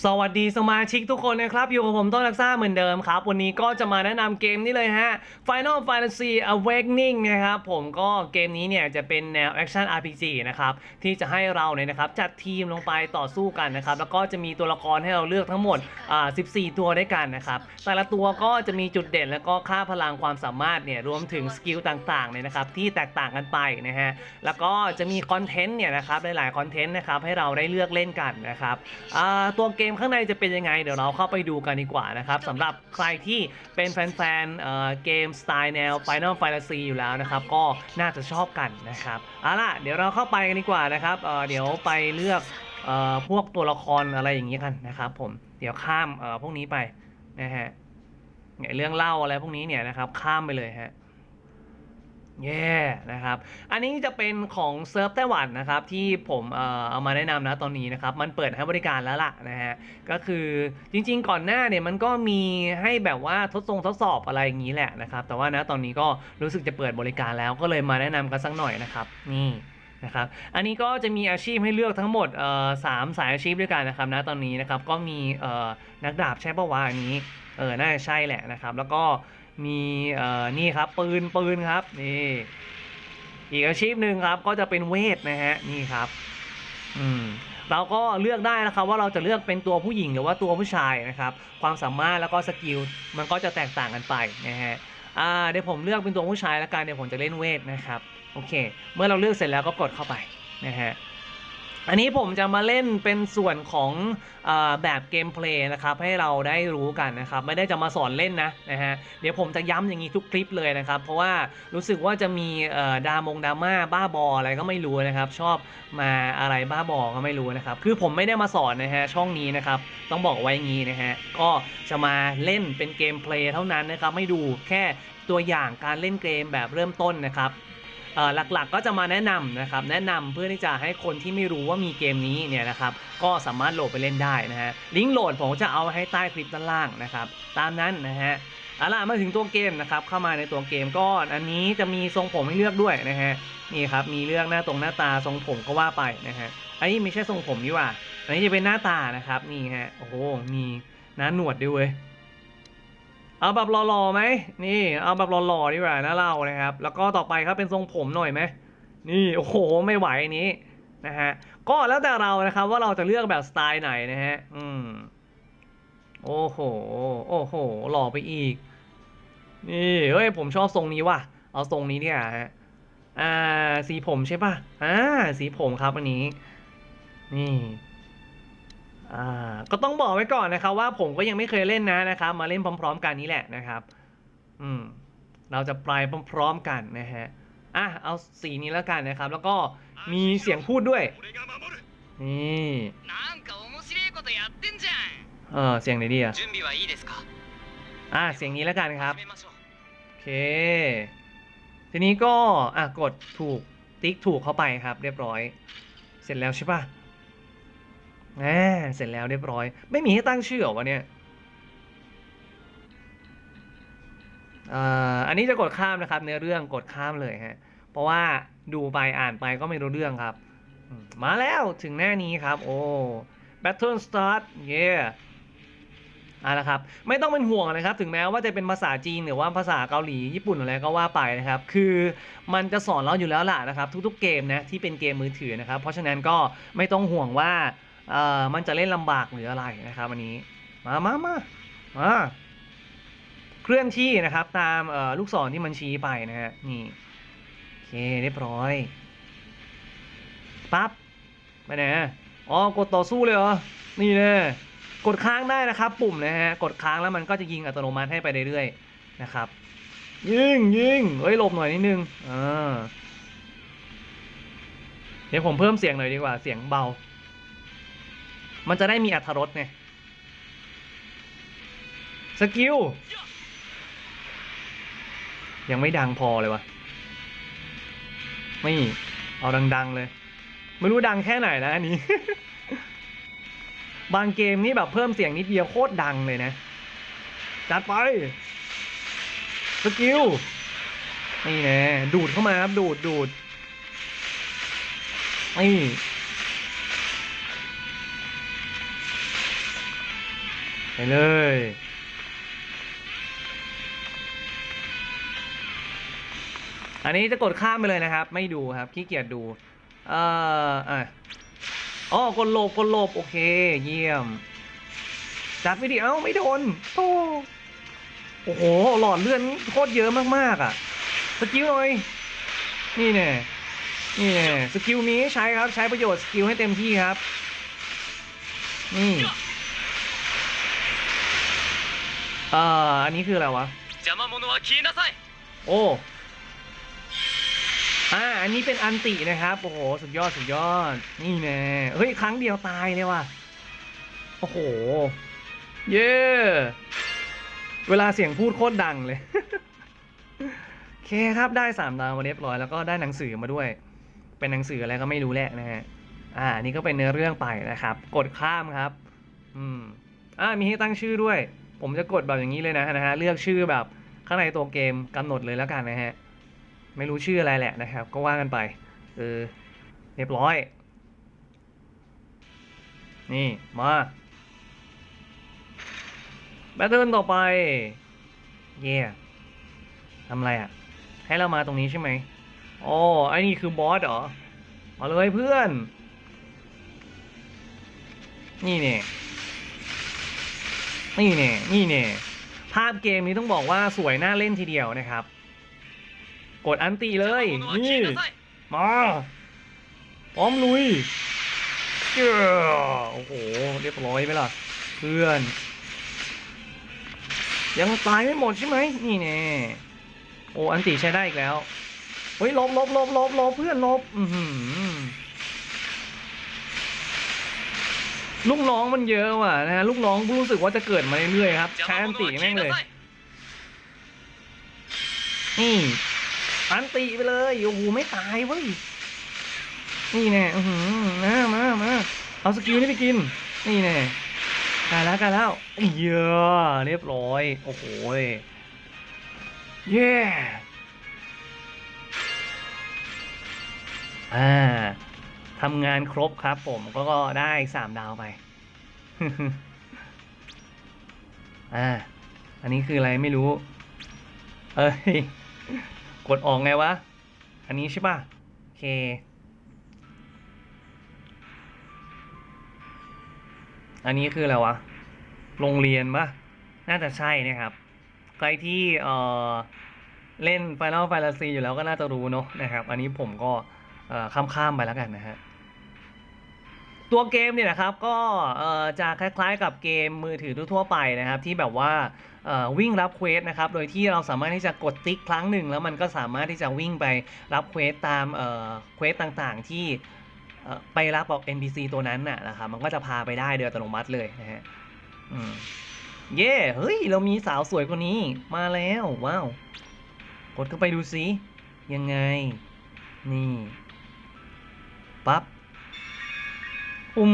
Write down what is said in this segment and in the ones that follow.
สวัสดีสมาชิกทุกคนนะครับ อยู่กับผมต้นรักซ่าเหมือนเดิมครับ วันนี้ก็จะมาแนะนำเกมนี้เลยฮะ Final Fantasy Awakening นะครับ ผมก็เกมนี้เนี่ยจะเป็นแนว Action RPG นะครับ ที่จะให้เราเนี่ยนะครับ จัดทีมลงไปต่อสู้กันนะครับ แล้วก็จะมีตัวละครให้เราเลือกทั้งหมดอ่า14 ตัวด้วยกันนะครับ แต่ละตัวก็จะมีจุดเด่นแล้วก็ค่าพลังความสามารถเนี่ยรวมถึงสกิลต่างๆเนี่ยนะครับที่แตกต่างกันไปนะฮะแล้วก็จะมีคอนเทนต์เนี่ยนะครับหลายๆคอนเทนต์นะครับให้เราได้เลือกเล่นกันนะครับอ่าตัวเกมข้างในจะเป็นยังไง เดี๋ยวเราเข้าไปดูกันดีกว่านะครับสำหรับใครที่เป็นแฟนๆเอ่อเกมสไตล์แนว Final Fantasy อยู่แล้วนะครับก็น่าจะชอบกันนะครับเอาล่ะเดี๋ยวเราเข้าไปกันดีกว่านะครับเอ่อเดี๋ยวไปเลือกเอ่อพวกตัวละครอะไรอย่างนี้กันนะครับผมเดี๋ยวข้ามเอ่อพวกนี้ไปนะฮะเนี่ยเรื่องเล่าอะไรพวกนี้เนี่ยนะครับข้ามไปเลยฮะ เย่นะครับ อันนี้จะเป็นของเซิร์ฟไต้หวันนะครับที่ผมเอ่อเอามาแนะนำนะตอนนี้นะครับมันเปิดให้บริการแล้วล่ะนะฮะก็คือจริงๆก่อนหน้าเนี่ยมันก็มีให้แบบว่าทดทรงทดสอบอะไรอย่างนี้แหละนะครับแต่ว่านะตอนนี้ก็รู้สึกจะเปิดบริการแล้วก็เลยมาแนะนำกันสักหน่อยนะครับนี่นะครับอันนี้ก็จะมีอาชีพให้เลือกทั้งหมดเอ่อสามสายอาชีพด้วยกันนะครับนะตอนนี้นะครับก็มีเอ่อนักดาบใช่ปะวะอันนี้เออน่าจะใช่แหละนะครับแล้วก็ มีเอ่อนี่ครับปืนปืนครับนี่อีกอาชีพหนึ่งครับก็จะเป็นเวทนะฮะนี่ครับ อืมเราก็เลือกได้นะครับว่าเราจะเลือกเป็นตัวผู้หญิงหรือว่าตัวผู้ชายนะครับ ความสามารถแล้วก็สกิลมันก็จะแตกต่างกันไปนะฮะอ่าเดี๋ยวผมเลือกเป็นตัวผู้ชายแล้วกันเดี๋ยวผมจะเล่นเวทนะครับโอเค เมื่อเราเลือกเสร็จแล้วก็กดเข้าไปนะฮะ อันนี้ผมจะมาเล่นเป็นส่วนของอแบบเกมเพลย์นะครับให้เราได้รู้กันนะครับไม่ได้จะมาสอนเล่นนะนะฮะเดี๋ยวผมจะย้ำอย่างนี้ทุกคลิปเลยนะครับ เพราะว่ารู้สึกว่าจะมีดามงดาม่าบ้าบออะไรก็ไม่รู้นะครับ ชอบมาอะไรบ้าบอก็ไม่รู้นะครับ คือผมไม่ได้มาสอนนะฮะช่องนี้นะครับต้องบอกไว้อย่างนี้นะฮะก็จะมาเล่นเป็นเกมเพลย์เท่านั้นนะครับไม่ดูแค่ตัวอย่างการเล่นเกมแบบเริ่มต้นนะครับ หลักๆก็จะมาแนะนำนะครับแนะนำเพื่อที่จะให้คนที่ไม่รู้ว่ามีเกมนี้เนี่ยนะครับก็สามารถโหลดไปเล่นได้นะฮะลิงก์โหลดผมจะเอาให้ใต้คลิปด้านล่างนะครับตามนั้นนะฮะเอาล่ะมาถึงตัวเกมนะครับเข้ามาในตัวเกมก็อันนี้จะมีทรงผมให้เลือกด้วยนะฮะนี่ครับมีเลือกหน้าตรงหน้าตาทรงผมก็ว่าไปนะฮะอันนี้ไม่ใช่ทรงผมนี่ว่าอันนี้จะเป็นหน้าตานะครับนี่ฮะโอ้โหมีหน้าหนวดด้วยเวย เอาแบบหล่อๆไหมนี่เอาแบบหล่อๆดีกว่านะเรานะครับ แล้วก็ต่อไปครับเป็นทรงผมหน่อยไหมนี่โอ้โหไม่ไหวนนี้นะฮะก็แล้วแต่เรานะครับว่าเราจะเลือกแบบสไตล์ไหนนะฮะอืมโอ้โหโอ้โหหล่อไปอีก นี่เฮ้ยผมชอบทรงนี้ว่ะเอาทรงนี้เนี่ยฮะอ่าสีผมใช่ป่ะอ่าสีผมครับอันนี้ นี่ ก็ต้องบอกไว้ก่อนนะครับว่าผมก็ยังไม่เคยเล่นนะนะครับมาเล่นพร้อม ๆ กันนี้แหละนะครับ อืมเราจะปลายพร้อม ๆ กันนะฮะอะเอาสีนี้แล้วกันนะครับ แล้วก็มีเสียงพูดด้วยนี่เออเสียงไหนดีอะอะเสียงนี้แล้วกันครับโอเค ทีนี้ก็อะกดถูกติ๊กถูกเข้าไปครับ เรียบร้อย เสร็จแล้วใช่ปะ่ะ อาเสร็จแล้วเรียบร้อย ไม่มีให้ตั้งชื่อหรอวะเนี่ยอันนี้จะกดข้ามนะครับเนื้อเรื่องกดข้ามเลยฮะ เพราะว่าดูไปอ่านไปก็ไม่รู้เรื่องครับ มาแล้วถึงหน้านี้ครับ โอ้ Battle Start เย้เอาละครับ ไม่ต้องเป็นห่วงนะครับ ถึงแม้ว่าจะเป็นภาษาจีนหรือว่าภาษาเกาหลีญี่ปุ่นอะไรก็ว่าไปนะครับ คือมันจะสอนเราอยู่แล้วล่ะนะครับ ทุกๆเกมนะที่เป็นเกมมือถือนะครับ เพราะฉะนั้นก็ไม่ต้องห่วงว่า เอ่อมันจะเล่นลำบากหรืออะไรนะครับวันนี้มามามามาเคลื่อนที่นะครับ ตามเอ่อลูกศรที่มันชี้ไปนะฮะนี่โอเคเรียบร้อยปั๊บไปไหนอ๋อกดต่อสู้เลยเหรอนี่เน่กดค้างได้นะครับ ปุ่มนะฮะกดค้างแล้วมันก็จะยิงอัตโนมัติให้ไปเรื่อยๆนะครับ ยิงยิงเฮ้ยหลบหน่อยนิดนึงอ่าเดี๋ยวผมเพิ่มเสียงหน่อยดีกว่าเสียงเบา มันจะได้มีอรรถรสไงสกิล ยังไม่ดังพอเลยวะไม่เอาดัง ๆเลย ไม่รู้ดังแค่ไหนนะอันนี้ บางเกมนี่แบบเพิ่มเสียงนิดเดียวโคตรดังเลยนะ จัดไป สกิล นี่แน่ดูดเข้ามาครับ ดูดดูดนี่ ไปเลยอันนี้จะกดข้ามไปเลยนะครับ ไม่ดูครับขี้เกียจดู เอ่ออะอ๋อกดหลบกดหลบโอเค เยี่ยม จัดไม่ดีเอ้าไม่โดนโธ่โอ้โห หลอดเลื่อนโคตรเยอะมากๆอะ สกิลหน่อย นี่แน่นี่แน่สกิลนี้ใช้ครับ ใช้ประโยชน์สกิลให้เต็มที่ครับ นี่ เอันนี้คืออะไรวะโอ้อ่าอันนี้เป็นอันตินะครับ โอ้โห สุดยอด สุดยอด นี่แน่เฮ้ย ครั้งเดียวตายเลยว่ะ โอ้โห เย่เวลาเสียงพูดโคตรดังเลย โอเคครับ ได้สามดาวมาเรียบร้อย แล้วก็ได้หนังสือมาด้วย เป็นหนังสืออะไรก็ไม่รู้แหละนะฮะ อ่า นี่ก็เป็นเนื้อเรื่องไปนะครับ กดข้ามครับ อืม อ่า มีให้ตั้งชื่อด้วย ผมจะกดแบบอย่างนี้เลยนะนะฮะเลือกชื่อแบบข้างในตัวเกมกำหนดเลยแล้วกันนะฮะไม่รู้ชื่ออะไรแหละนะครับ ก็ว่ากันไปเออเรียบร้อย นี่มาแบทเทิลต่อไป เย่ทำอะไรอะ ให้เรามาตรงนี้ใช่ไหมอ๋อไอ้นี่คือบอสเหรอมาเลยเพื่อน นี่เนี่ย นี่เน่นี่เน่ภาพเกมนี้ต้องบอกว่าสวยน่าเล่นทีเดียวนะครับ กดอันตีเลยนี่มาพร้อมลุยเจ้าโอ้โหเรียบร้อยไหมล่ะ เพื่อน ยังตายไม่หมดใช่ไหมนี่แน่โอ้อันตีใช้ได้อีกแล้วเฮ้ยลบลบลบลบลบเพื่อนลบ อือหือ ลูกน้องมันเยอะว่ะนะฮะลูกน้องรู้สึกว่าจะเกิดมาเรื่อยๆครับใช้อันตีแม่งเลยอืมอันตีไปเลยโอ้โหไม่ตายเว้ยนี่แน่อืมมามามาเอาสกิลนี่ไปกิน นี่แน่กายแล้วกายแล้วเยอะเรียบร้อย โอ้โหเย่อ่า ทำงานครบครับผมก็ได้สามดาวไป อ่า อันนี้คืออะไรไม่รู้ เอ้ย กดออกไงวะ อันนี้ใช่ป่ะ โอเค อันนี้คืออะไรวะ โรงเรียนปะน่าจะใช่นะครับ ใครที่เอ่อเล่น Final Fantasy อยู่แล้วก็น่าจะรู้เนอะนะครับ อันนี้ผมก็ข้ามๆไปแล้วกันนะฮะ ตัวเกมเนี่ยนะครับก็จะคล้ายๆกับเกมมือถือทั่วไปนะครับ ที่แบบว่าวิ่งรับเควสนะครับโดยที่เราสามารถที่จะกดติ๊กครั้งหนึ่ง แล้วมันก็สามารถที่จะวิ่งไปรับเควสตามเควสต่างๆ ที่ไปรับออก NPC ตัวนั้นน่ะนะครับมันก็จะพาไปได้โดยอัตโนมัติเลยนะฮะเย่เฮ้ย เรามีสาวสวยคนนี้มาแล้วว้าวกดเข้าไปดูสิยังไง นี่ปั๊บ อุ้ม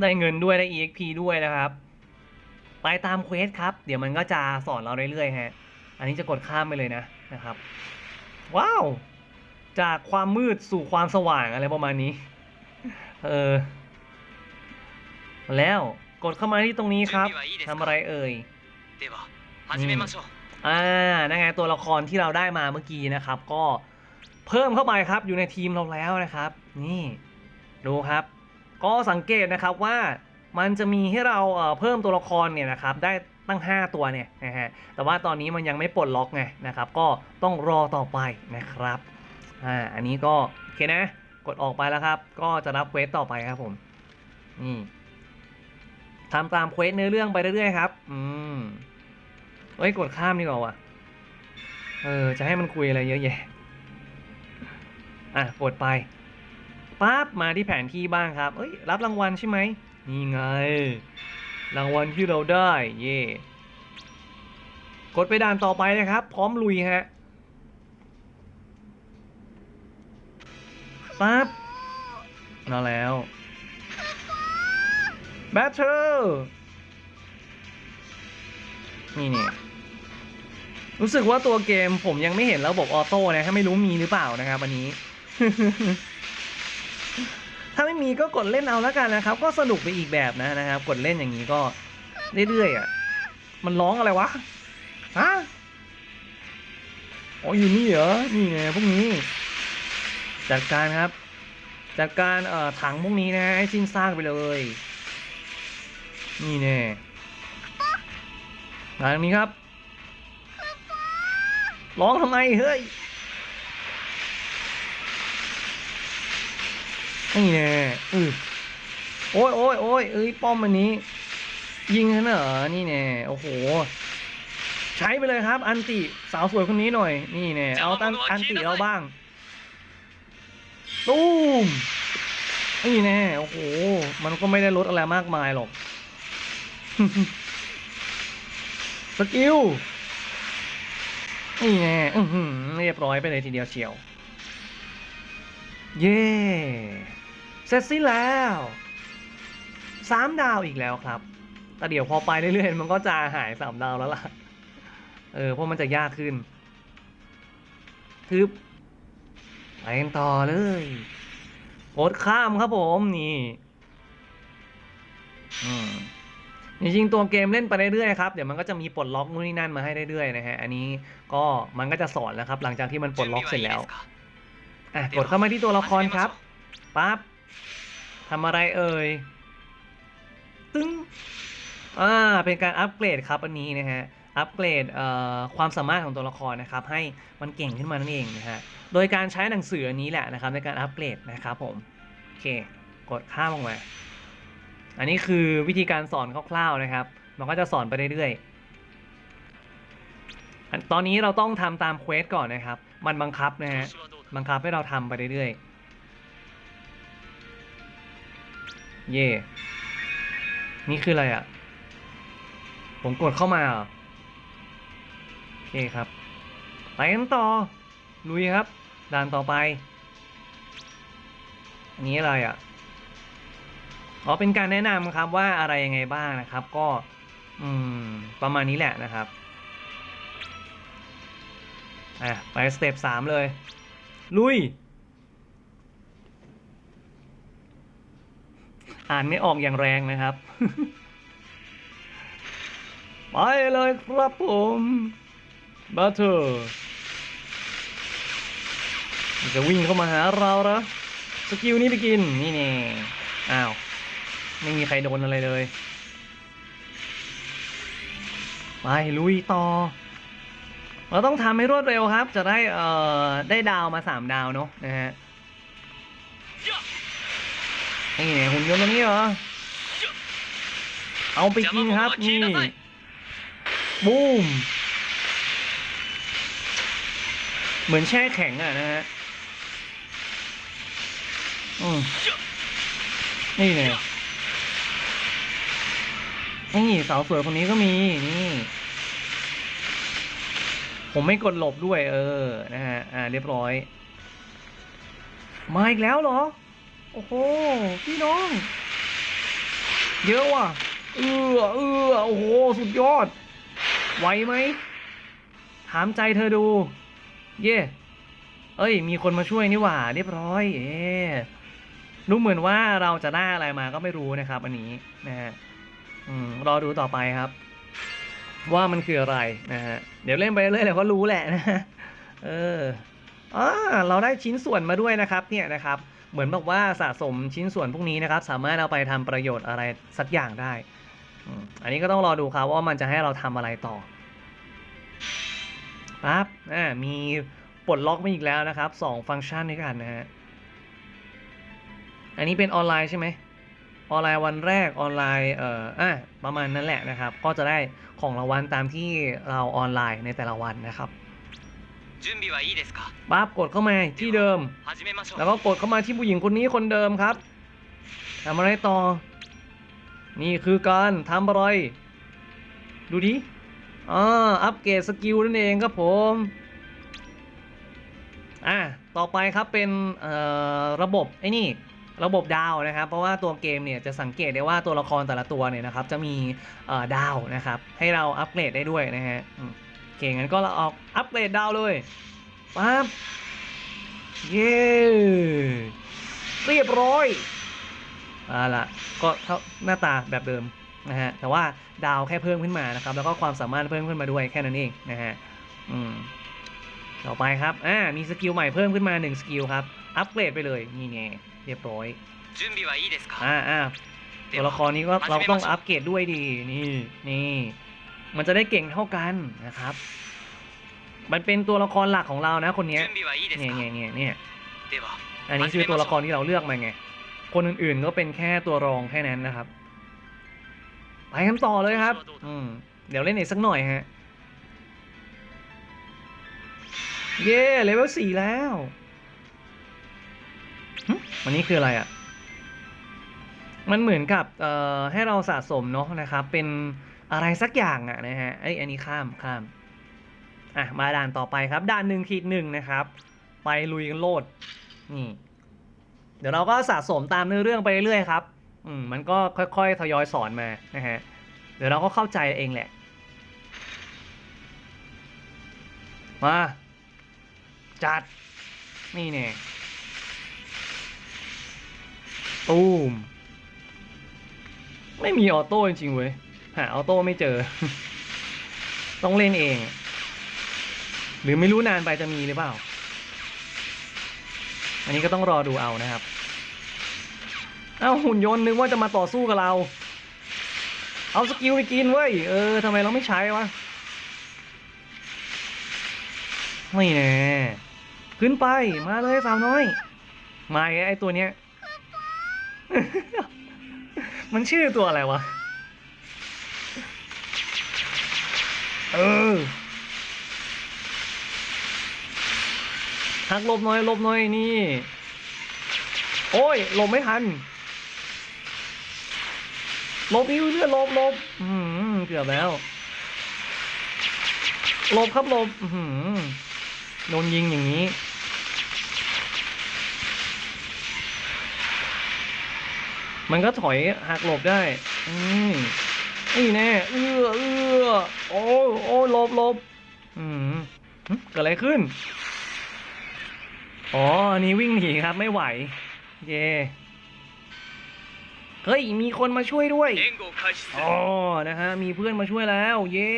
ได้เงินด้วยได้ EXP ด้วยนะครับ ไปตามเควสครับ เดี๋ยวมันก็จะสอนเราเรื่อยๆฮะ อันนี้จะกดข้ามไปเลยนะนะครับ ว้าว จากความมืดสู่ความสว่างอะไรประมาณนี้ เออ แล้วกดเข้ามาที่ตรงนี้ครับทำอะไรเอ่ยอ่านั่นไงตัวละครที่เราได้มาเมื่อกี้นะครับ ก็เพิ่มเข้าไปครับอยู่ในทีมเราแล้วนะครับ นี่ ดูครับ ก็สังเกตนะครับว่ามันจะมีให้เราเพิ่มตัวละครเนี่ยนะครับได้ตั้ง 5 ตัวเนี่ยนะฮะแต่ว่าตอนนี้มันยังไม่ปลดล็อกไงนะครับ ก็ต้องรอต่อไปนะครับอ่าอันนี้ก็โอเคนะ กดออกไปแล้วครับ ก็จะรับเควสต่อไปครับผมนี่ทำตามเควสเนื้อเรื่องไปเรื่อยๆครับ อืมเอ้ยกดข้ามดีกว่าว่ะเออจะให้มันคุยอะไรเยอะแยะอะกดไป ปั๊บมาที่แผนที่บ้างครับ เอ้ย รับรางวัลใช่ไหมนี่ไง รางวัลที่เราได้ เย่กดไปด่านต่อไปนะครับ พร้อมลุยฮะปั๊บมาแล้วแบทเทิลนี่เนี่ยรู้สึกว่าตัวเกมผมยังไม่เห็นระบบออโต้นะถ้าไม่รู้มีหรือเปล่านะครับอันนี้ ถ้าไม่มีก็กดเล่นเอาแล้วกันนะครับ ก็สนุกไปอีกแบบนะนะครับ กดเล่นอย่างนี้ก็เรื่อยๆอะมันร้องอะไรวะฮะอ๋ออยู่นี่เหรอนี่ไงพวกนี้ จัดการครับ จัดการเอ่อถังพวกนี้นะให้สิ้นซากไปเลย นี่แน่มาทางนี้ครับร้องทำไมเฮ้ย นี่แน่อือโอ้ยโอ้ยโอ้ยเอ้ยป้อมอันนี้ ยิงฉันเหรอนี่แน่โอ้โห ใช้ไปเลยครับ อันติสาวสวยคนนี้หน่อย นี่แน่เอาตั้งอันติเราบ้างตูมนี่แน่โอ้โห มันก็ไม่ได้ลดอะไรมากมายหรอกสกิลนี่แน่อื้อหือเรียบร้อยไปเลยทีเดียวเชียว เย่ เสร็จสิแล้วสามดาวอีกแล้วครับ แต่เดี๋ยวพอไปเรื่อยๆมันก็จะหายสามดาวแล้วล่ะ เออเพราะมันจะยากขึ้นทึบไปกันต่อเลยโอดข้ามครับผมนี่จริงๆตัวเกมเล่นไปเรื่อยๆครับ เดี๋ยวมันก็จะมีปลดล็อกนู่นนี่นั่นมาให้เรื่อยๆนะฮะ อันนี้ก็มันก็จะสอนแล้วครับ หลังจากที่มันปลดล็อกเสร็จแล้ว อะ กดเข้ามาที่ตัวละครครับปั๊บ ทำอะไรเอ่ย ตึง้งอ่า เป็นการอัปเกรดครับอันนี้นะฮะ อัปเกรดความสามารถของตัวละครนะครับ ให้มันเก่งขึ้นมานั่นเองนะฮะ โดยการใช้หนังสืออันนี้แหละนะครับ ในการอัปเกรดนะครับผม โอเค กดข้ามลงมา อันนี้คือวิธีการสอนคร่าวๆนะครับ มันก็จะสอนไปเรื่อยๆ ตอนนี้เราต้องทำตามเควสก่อนนะครับ มันบังคับนะฮะ บังคับให้เราทำไปเรื่อยๆ เย่ นี่คืออะไรอะ่ะ ผมกดเข้ามาอโอเคครับ ไปกันต่อ ลุยครับ ด่านต่อไป อันนี้อะไรอะ่ะอ๋อเป็นการแนะนำครับว่าอะไรยังไงบ้างนะครับ ก็ อืม ประมาณนี้แหละนะครับ อะ ไปสเต็ปสามเลย ลุย อ่านไม่ออกอย่างแรงนะครับ ไปเลยครับผมบัตเตอร์จะวิ่งเข้ามาหาเราแล้วสกิลนี้ไปกิน นี่แน่อ้าว ไม่มีใครโดนอะไรเลย ไปลุยต่อ เราต้องทำให้รวดเร็วครับ จะได้เอ่อได้ดาวมาสามดาวเนาะนะฮะ ไอ้หุ่นยนต์ตัวนี้เหรอ เอาไปกินครับนี่บูมเหมือนแช่แข็งอะนะฮะนี่เนี่ยนี่สาวสวยคนนี้ก็มีนี่ ผมไม่กดหลบด้วย เออ นะฮะ อ่า เรียบร้อย มาอีกแล้วเหรอ โอ้โห พี่น้อง เยอะว่ะ เออเออโอ้โห สุดยอด ไหวไหม ถามใจเธอดู เย่เอ้ย มีคนมาช่วยนี่หว่า เรียบร้อย เอ๊รู้เหมือนว่าเราจะได้อะไรมาก็ไม่รู้นะครับ อันนี้นะฮะอืมรอดูต่อไปครับ ว่ามันคืออะไรนะฮะ เดี๋ยวเล่นไปเรื่อยๆเดี๋ยวก็รู้แหละนะฮะเอออ่าเราได้ชิ้นส่วนมาด้วยนะครับ เนี่ยนะครับ เหมือนบอกว่าสะสมชิ้นส่วนพวกนี้นะครับ สามารถเอาไปทำประโยชน์อะไรสักอย่างได้ อันนี้ก็ต้องรอดูครับว่ามันจะให้เราทำอะไรต่อปั๊บอ่ามีปลดล็อกมาอีกแล้วนะครับ 2 ฟังก์ชันด้วยกันนะฮะ อันนี้เป็นออนไลน์ใช่ไหมออนไลน์วันแรกออนไลน์เอ่ออะประมาณนั้นแหละนะครับ ก็จะได้ของรางวัลตามที่เราออนไลน์ในแต่ละวันนะครับ บ้ากดเข้ามาที่เดิม แล้วก็กดเข้ามาที่ผู้หญิงคนนี้คนเดิมครับทำอะไรต่อ นี่คือการทำอะไร ดูดิอ่าอัปเกรดสกิลนั่นเองครับผมอะต่อไปครับเป็นระบบไอ้นี่ระบบดาวนะครับ เพราะว่าตัวเกมเนี่ยจะสังเกตได้ว่าตัวละครแต่ละตัวเนี่ยนะครับ จะมีดาวนะครับ ให้เราอัปเกรดได้ด้วยนะฮะ เคงั้นก็เราออกอัปเกรดดาวเลยปั๊บเย้เรียบร้อยอ่าละก็เท่าหน้าตาแบบเดิมนะฮะแต่ว่าดาวแค่เพิ่มขึ้นมานะครับ แล้วก็ความสามารถเพิ่มขึ้นมาด้วยแค่นั้นเองนะฮะอืมต่อไปครับอ่ามีสกิลใหม่เพิ่มขึ้นมา1สกิลครับอัปเกรดไปเลยนี่ไงเรียบร้อยอ่าอ่าตัวละครนี้ก็เราต้องอัปเกรดด้วยดีนี่นี่ มันจะได้เก่งเท่ากันนะครับ มันเป็นตัวละครหลักของเรานะคนนี้เนี่ยเนี่ยเนี่ยอันนี้คือตัวละครที่เราเลือกมาไง คนอื่นๆก็เป็นแค่ตัวรองแค่นั้นนะครับ ไปคำต่อเลยครับ อืมเดี๋ยวเล่นอีกสักหน่อยฮะ เย่เลเวลสี่แล้ววันนี้คืออะไรอะ่ะ มันเหมือนกับเอ่อให้เราสะสมเนาะนะครับ เป็น อะไรสักอย่างอะนะฮะเอ้ยอันนี้ข้ามข้ามอะมาด่านต่อไปครับ ด่านหนึ่งขีดหนึ่งนะครับ ไปลุยกันโลดนี่ เดี๋ยวเราก็สะสมตามเนื้อเรื่องไปเรื่อยๆครับอืมมันก็ค่อยๆทยอยสอนมานะฮะเดี๋ยวเราก็เข้าใจเองแหละ มา จัด นี่แน่ตูม ไม่มีออโต้จริงๆเว้ย หาออโต้ไม่เจอ ต้องเล่นเอง หรือไม่รู้นานไปจะมีหรือเปล่า อันนี้ก็ต้องรอดูเอานะครับ เอ้าหุ่นยนต์นึกว่าจะมาต่อสู้กับเรา เอาสกิลไปกินเว้ย เออทำไมเราไม่ใช้วะ ไม่แน่ขึ้นไปมาเลยสาวน้อย มาไงไอตัวเนี้ย มันชื่อตัวอะไรวะ เออหักลบหน่อยลบหน่อยนี่ โอ้ยลบไม่ทันลบอีกเลือดลบลบอื้อหือเกือบแล้วลบครับลบอื้อหือโดนยิงอย่างนี้ มันก็ถอยหักหลบได้ อืม นี่แน่เออเออโอ้โอ้ลบลบอืมเกิดอะไรขึ้น อ๋อ อันนี้วิ่งหนีครับไม่ไหวเย่เฮ้ย มีคนมาช่วยด้วย อ๋อ นะฮะ มีเพื่อนมาช่วยแล้ว เย่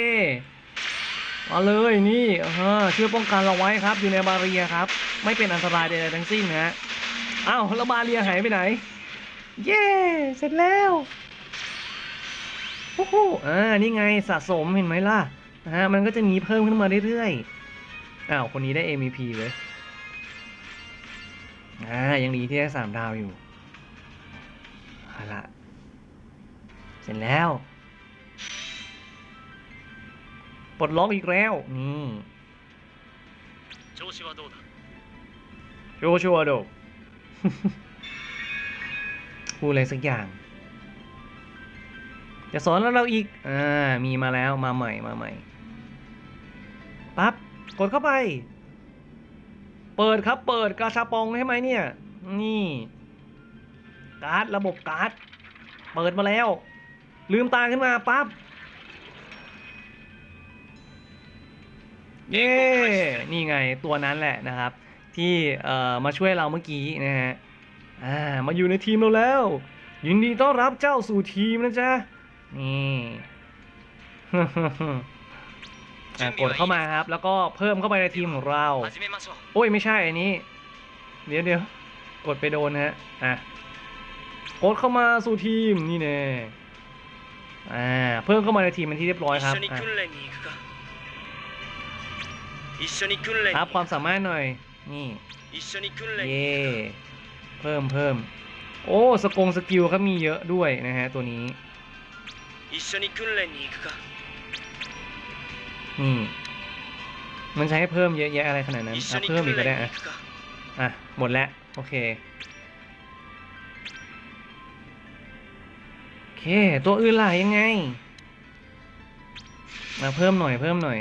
มาเลยนี่ฮะช่วยป้องกันเราไว้ครับ อยู่ในบาเรียครับ ไม่เป็นอันตรายใดๆทั้งสิ้นฮะอ้าวแล้วบาเรียหายไปไหน เย่เสร็จแล้ว โอ้โหอ่า นี่ไงสะสมเห็นไหมล่ะนะฮะ มันก็จะมีเพิ่มขึ้นมาเรื่อยๆ อ้าว คนนี้ได้ MVP เลย อ่า ยังดีที่ได้สามดาวอยู่เอาละเสร็จแล้ว ปลดล็อกอีกแล้ว นี่โจชัวโดโจชิวาโดพูดอะไรสักอย่าง จะสอนแล้วเราอีก อ่า มีมาแล้ว มาใหม่ มาใหม่ ปั๊บ กดเข้าไป เปิดครับ เปิดกาชาปองใช่ไหมเนี่ย นี่ การ์ด ระบบการ์ด เปิดมาแล้ว ลืมตาขึ้นมา ปั๊บ เย้ นี่ไง ตัวนั้นแหละนะครับ ที่เอ่อมาช่วยเราเมื่อกี้นะฮะ อ่า มาอยู่ในทีมเราแล้ว ยินดีต้อนรับเจ้าสู่ทีมนะจ๊ะ นี่กดเข้ามาครับ แล้วก็เพิ่มเข้าไปในทีมของเรา โอ้ยไม่ใช่อันนี้ เดี๋ยวเดี๋ยวกดไปโดนฮะอะกดเข้ามาสู่ทีมนี่เนี่ยอ่าเพิ่มเข้ามาในทีมมันที่เรียบร้อยครับครับความสามารถหน่อย นี่เย่เพิ่มเพิ่มโอ้สกงสกิลครับมีเยอะด้วยนะฮะตัวนี้ 一緒に訓練に行くか นี่ มันใช้ให้เพิ่มเยอะแยะอะไรขนาดนั้น 一緒 อ่ะ に เพิ่ม 訓 อีกก็ 練 ได้ に อ่ะ 行くか อ่ะ หมดแล้ว โอเค โอเค ตัวอื่นล่ะยังไง มาเพิ่มหน่อยเพิ่มหน่อย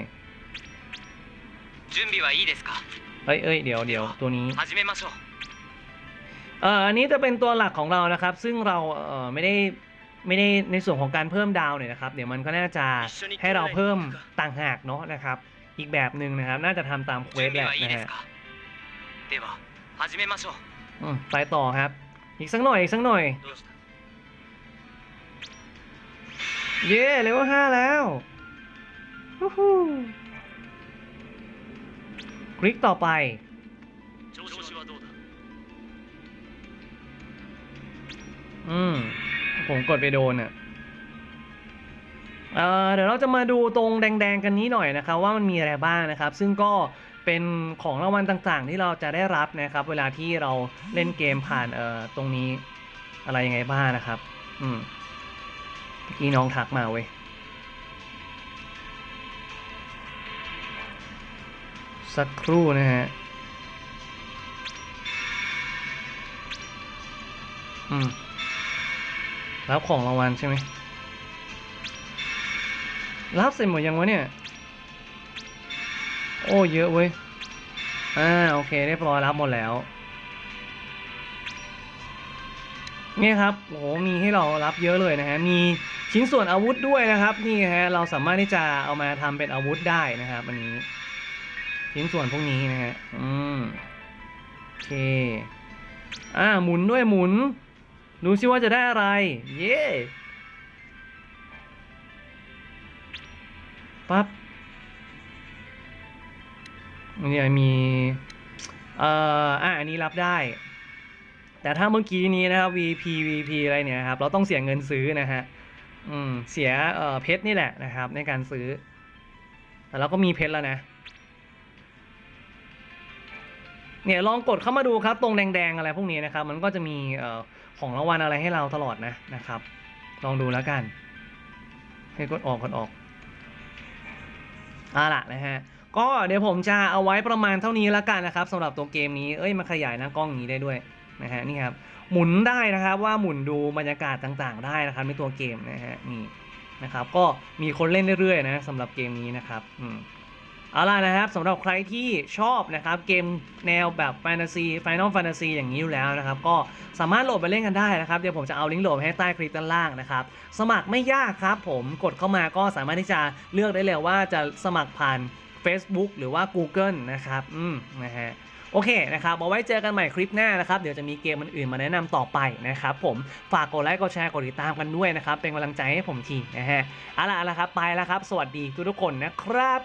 準備はいいですか เอ้ยเอ้ยเดี๋ยวเดี๋ยวตัวนี้ 始めましょう เอ่ออันนี้จะเป็นตัวหลักของเรานะครับ ซึ่งเราเอ่อไม่ได้ ไม่ได้ในส่วนของการเพิ่มดาวเนี่ยนะครับเดี๋ยวมันก็น่าจะให้เราเพิ่มต่างหากเนาะนะครับ อีกแบบหนึ่งนะครับ น่าจะทำตามเควสแหละนะฮะไปต่อครับ อีกสักหน่อยอีกสักหน่อย เย่เลเวลห้าแล้วคลิกต่อไปอืม ผมกดไปโดนอะเเดี๋ยวเราจะมาดูตรงแดง ๆ กันนี้หน่อยนะครับ ว่ามันมีอะไรบ้างนะครับ ซึ่งก็เป็นของรางวัลต่างๆ ที่เราจะได้รับนะครับ เวลาที่เราเล่นเกมผ่านเอ่อตรงนี้อะไรยังไงบ้างนะครับ อืมเมื่อกี้น้องทักมาเว้ยสักครู่นะฮะอืม รับของรางวัลใช่ไหมรับเสร็จหมดยังวะเนี่ย โอ้เยอะเว้ย อ่าโอเคเรียบร้อยรับหมดแล้ว เนี่ยครับโอ้โหมีให้เรารับเยอะเลยนะฮะ มีชิ้นส่วนอาวุธด้วยนะครับ นี่ฮะเราสามารถที่จะเอามาทำเป็นอาวุธได้นะครับอันนี้ ชิ้นส่วนพวกนี้นะฮะ อืมโอเค อ่าหมุนด้วยหมุน ดูซิว่าจะได้อะไร เย้ปั๊บเนี่ยมี เอ่อ อะ อันนี้รับได้ แต่ถ้าเมื่อกี้นี้นะครับ VP VP อะไรเนี่ยครับ เราต้องเสียเงินซื้อนะฮะ อืม เสีย เอ่อ เพชรนี่แหละนะครับ ในการซื้อ แต่เราก็มีเพชรแล้วนะ เนี่ย ลองกดเข้ามาดูครับ ตรงแดง ๆ อะไรพวกนี้นะครับ มันก็จะมี เอ่อ ของรางวัลอะไรให้เราตลอดนะนะครับ ลองดูแล้วกัน ให้กดออกกดออกเอาละนะฮะก็เดี๋ยวผมจะเอาไว้ประมาณเท่านี้แล้วกันนะครับสำหรับตัวเกมนี้เอ้ยมาขยายหน้ากล้องอย่างนี้ได้ด้วยนะฮะนี่ครับหมุนได้นะครับว่าหมุนดูบรรยากาศต่างๆ ได้นะครับในตัวเกมนะฮะนี่นะครับ ก็มีคนเล่นเรื่อยๆนะสำหรับเกมนี้นะครับอืม เอาล่ะนะครับสำหรับใครที่ชอบนะครับเกมแนวแบบแฟนตาซีไฟนอลแฟนตาซีอย่างนี้อยู่แล้วนะครับก็สามารถโหลดไปเล่นกันได้นะครับเดี๋ยวผมจะเอาลิงก์โหลดให้ใต้คลิปด้านล่างนะครับสมัครไม่ยากครับผมกดเข้ามาก็สามารถที่จะเลือกได้เลยว่าจะสมัครผ่าน Facebook หรือว่า Google นะครับอืมนะฮะโอเคนะครับเอาไว้เจอกันใหม่คลิปหน้านะครับ เดี๋ยวจะมีเกมอื่นๆมาแนะนำต่อไปนะครับผม ฝากกดไลค์ กดแชร์ กดติดตามกันด้วยนะครับ เป็นกำลังใจให้ผมทีนะฮะ เอาล่ะเอาล่ะครับ ไปแล้วครับ สวัสดีทุกๆคนนะครับ